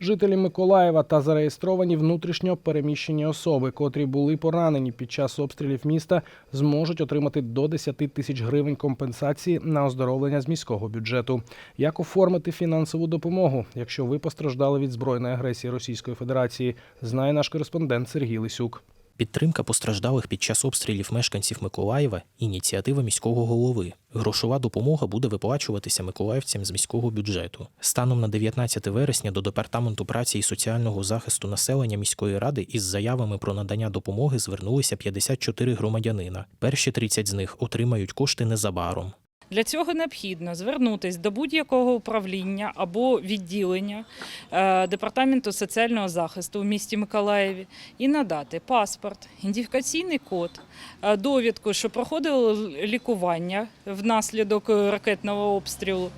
Жителі Миколаєва та зареєстровані внутрішньо переміщені особи, котрі були поранені під час обстрілів міста, зможуть отримати до 10 тисяч гривень компенсації на оздоровлення з міського бюджету. Як оформити фінансову допомогу, якщо ви постраждали від збройної агресії Російської Федерації, знає наш кореспондент Сергій Лисюк. Підтримка постраждалих під час обстрілів мешканців Миколаєва ініціатива міського голови. Грошова допомога буде виплачуватися миколаївцям з міського бюджету. Станом на 19 вересня до департаменту праці і соціального захисту населення міської ради із заявами про надання допомоги звернулися 54 громадянина. Перші 30 з них отримають кошти незабаром. Для цього необхідно звернутися до будь-якого управління або відділення е, департаменту соціального захисту у місті Миколаєві і надати паспорт, ідентифікаційний код, е, довідку, що проходило лікування внаслідок е, ракетного обстрілу,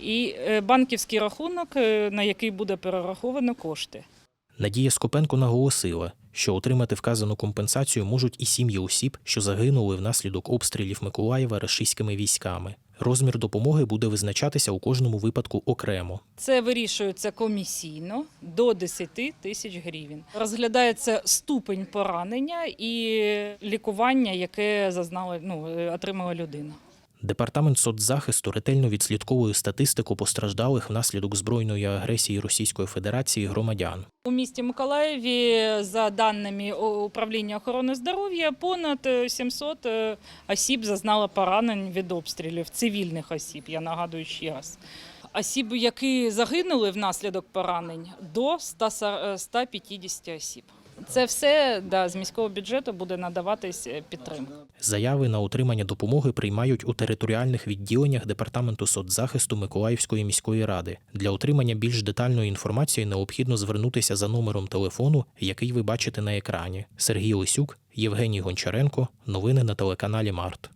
і банківський рахунок, на який буде перераховано кошти. Надія Скопенко наголосила, що отримати вказану компенсацію можуть і сім'ї осіб, що загинули внаслідок обстрілів Миколаєва рашистськими військами. Розмір допомоги буде визначатися у кожному випадку окремо. Це вирішується комісійно до 10 тисяч гривень. Розглядається ступень поранення і лікування, яке зазнала, ну, е, отримала людина. Департамент соцзахисту ретельно відслідковує статистику постраждалих внаслідок збройної агресії Російської Федерації громадян. У місті Миколаєві, за даними управління охорони здоров'я, понад е, 700 е, осіб зазнало поранень від обстрілів, цивільних осіб, я нагадую ще раз. Осіб, які загинули внаслідок поранень, до 100 е, 150 осіб. Це все да, з міського бюджету буде надаватись е, підтримка. Заяви на отримання допомоги приймають у територіальних відділеннях Департаменту соцзахисту Миколаївської міської ради. Для отримання більш детальної інформації необхідно звернутися за номером телефону, який ви бачите на екрані. Сергій Лисюк, Євгеній Гончаренко. Новини на телеканалі Март.